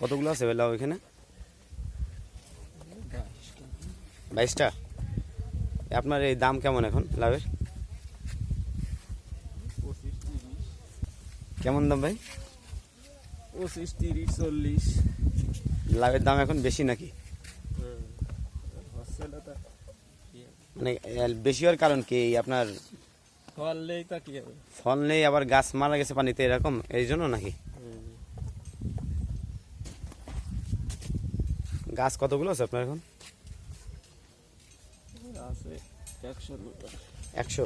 কতগুলো আছে লাউ এখানে? বাইশটা? আপনার এই দাম কেমন এখন লাভের? কেমন দাম ভাই? পঁচিশ তিরিশ চল্লিশ লাভের দাম এখন বেশি নাকি? মানে বেশি হওয়ার কারণ কি? আপনার ফললেই তা কি হবে? ফল নেই আবার গাছ মারা গেছে পানিতে এরকম? এই জন্য নাকি? গাছ কতগুলো আছে আপনার এখন? আছে একশো একশো?